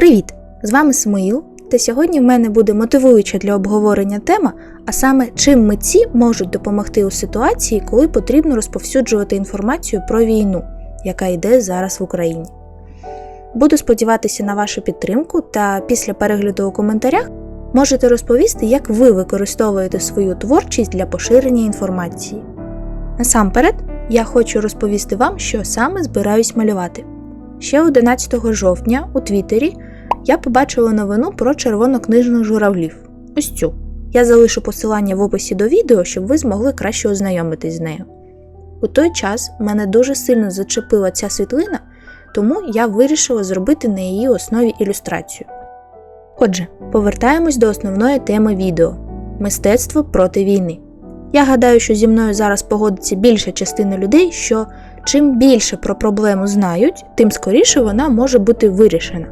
Привіт! З вами Смоїл, та сьогодні в мене буде мотивуюча для обговорення тема, а саме чим митці можуть допомогти у ситуації, коли потрібно розповсюджувати інформацію про війну, яка йде зараз в Україні. Буду сподіватися на вашу підтримку та після перегляду у коментарях можете розповісти, як ви використовуєте свою творчість для поширення інформації. Насамперед, я хочу розповісти вам, що саме збираюсь малювати. Ще 11 жовтня у Твіттері я побачила новину про червонокнижних журавлів. Ось цю. Я залишу посилання в описі до відео, щоб ви змогли краще ознайомитись з нею. У той час мене дуже сильно зачепила ця світлина, тому я вирішила зробити на її основі ілюстрацію. Отже, повертаємось до основної теми відео мистецтво проти війни. Я гадаю, що зі мною зараз погодиться більша частина людей, що чим більше про проблему знають, тим скоріше вона може бути вирішена.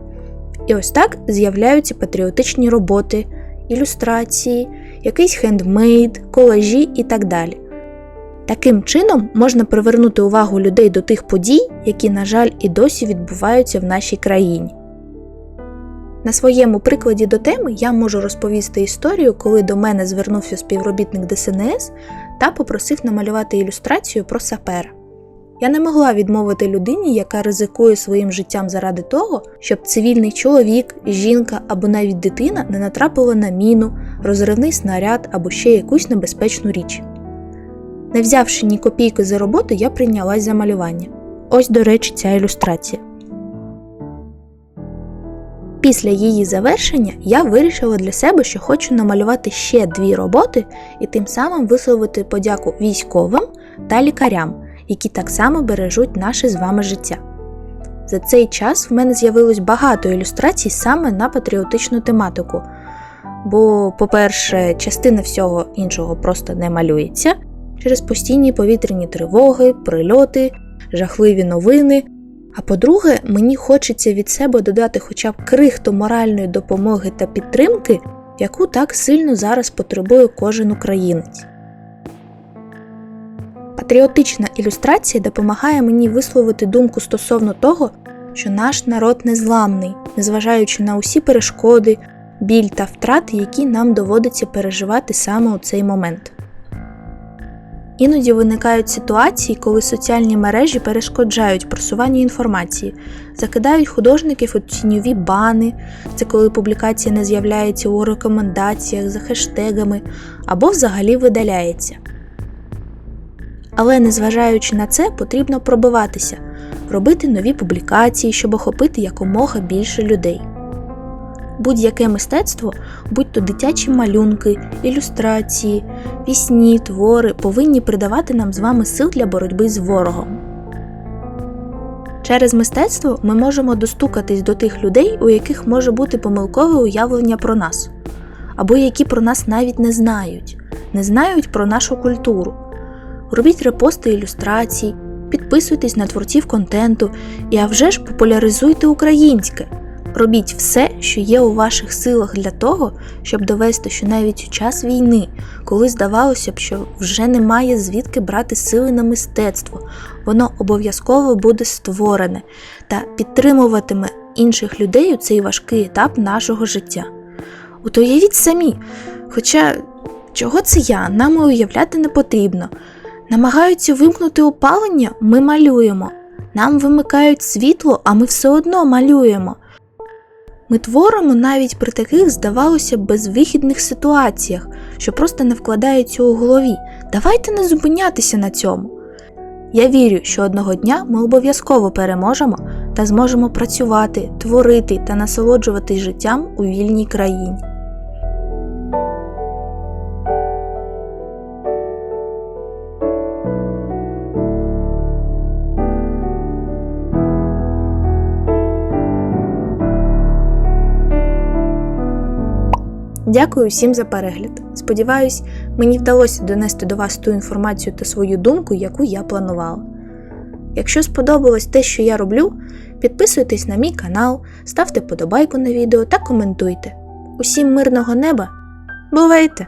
І ось так з'являються патріотичні роботи, ілюстрації, якийсь хендмейд, колажі і так далі. Таким чином можна привернути увагу людей до тих подій, які, на жаль, і досі відбуваються в нашій країні. На своєму прикладі до теми я можу розповісти історію, коли до мене звернувся співробітник ДСНС та попросив намалювати ілюстрацію про сапера. Я не могла відмовити людині, яка ризикує своїм життям заради того, щоб цивільний чоловік, жінка або навіть дитина не натрапила на міну, розривний снаряд або ще якусь небезпечну річ. Не взявши ні копійки за роботу, я прийнялась за малювання. Ось, до речі, ця ілюстрація. Після її завершення я вирішила для себе, що хочу намалювати ще дві роботи і тим самим висловити подяку військовим та лікарям, які так само бережуть наше з вами життя. За цей час в мене з'явилось багато ілюстрацій саме на патріотичну тематику. Бо, по-перше, частина всього іншого просто не малюється через постійні повітряні тривоги, прильоти, жахливі новини. А по-друге, мені хочеться від себе додати хоча б крихту моральної допомоги та підтримки, яку так сильно зараз потребує кожен українець. Патріотична ілюстрація допомагає мені висловити думку стосовно того, що наш народ незламний, незважаючи на усі перешкоди, біль та втрати, які нам доводиться переживати саме у цей момент. Іноді виникають ситуації, коли соціальні мережі перешкоджають просуванню інформації, закидають художників у тіньові бани, це коли публікація не з'являється у рекомендаціях за хештегами або взагалі видаляється. Але незважаючи на це, потрібно пробиватися, робити нові публікації, щоб охопити якомога більше людей. Будь-яке мистецтво, будь то дитячі малюнки, ілюстрації, пісні, твори, повинні придавати нам з вами сил для боротьби з ворогом. Через мистецтво ми можемо достукатись до тих людей, у яких може бути помилкове уявлення про нас, або які про нас навіть не знають, не знають про нашу культуру. Робіть репости ілюстрацій, підписуйтесь на творців контенту і а вже ж популяризуйте українське. Робіть все, що є у ваших силах для того, щоб довести, що навіть у час війни, коли здавалося б, що вже немає звідки брати сили на мистецтво, воно обов'язково буде створене та підтримуватиме інших людей у цей важкий етап нашого життя. От уявіть самі, хоча чого це я, нам і уявляти не потрібно. Намагаються вимкнути опалення, ми малюємо. Нам вимикають світло, а ми все одно малюємо. Ми творимо навіть при таких, здавалося безвихідних ситуаціях, що просто не вкладаються у голові. Давайте не зупинятися на цьому. Я вірю, що одного дня ми обов'язково переможемо та зможемо працювати, творити та насолоджуватись життям у вільній країні. Дякую всім за перегляд. Сподіваюсь, мені вдалося донести до вас ту інформацію та свою думку, яку я планувала. Якщо сподобалось те, що я роблю, підписуйтесь на мій канал, ставте подобайку на відео та коментуйте. Усім мирного неба! Бувайте!